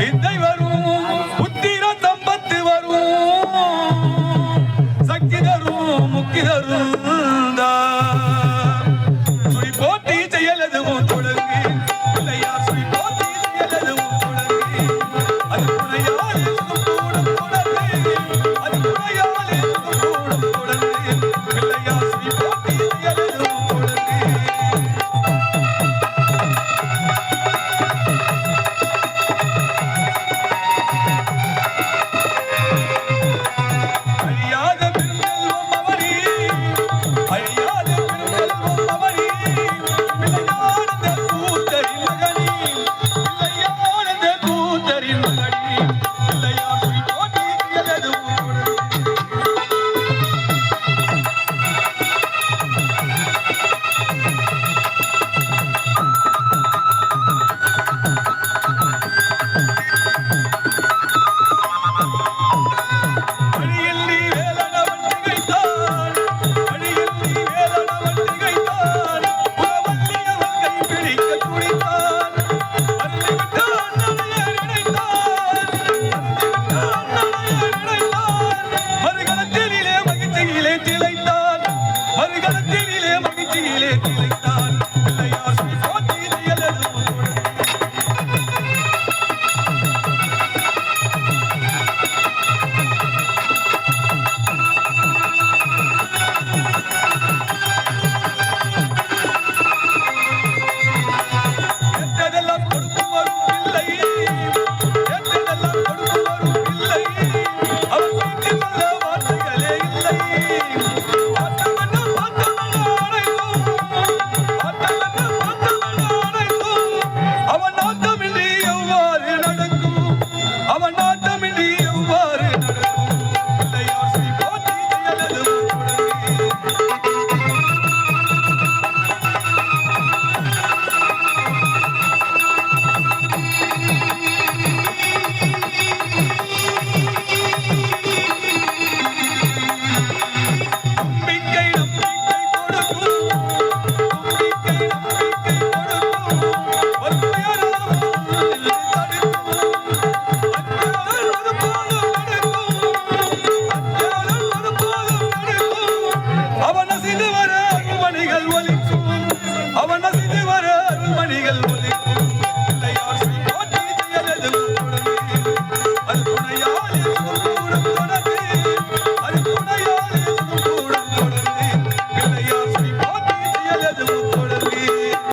வரும் வரும் புத்திர சம்பத்து வரும் சக்தி தரும் தரும். Bye. olho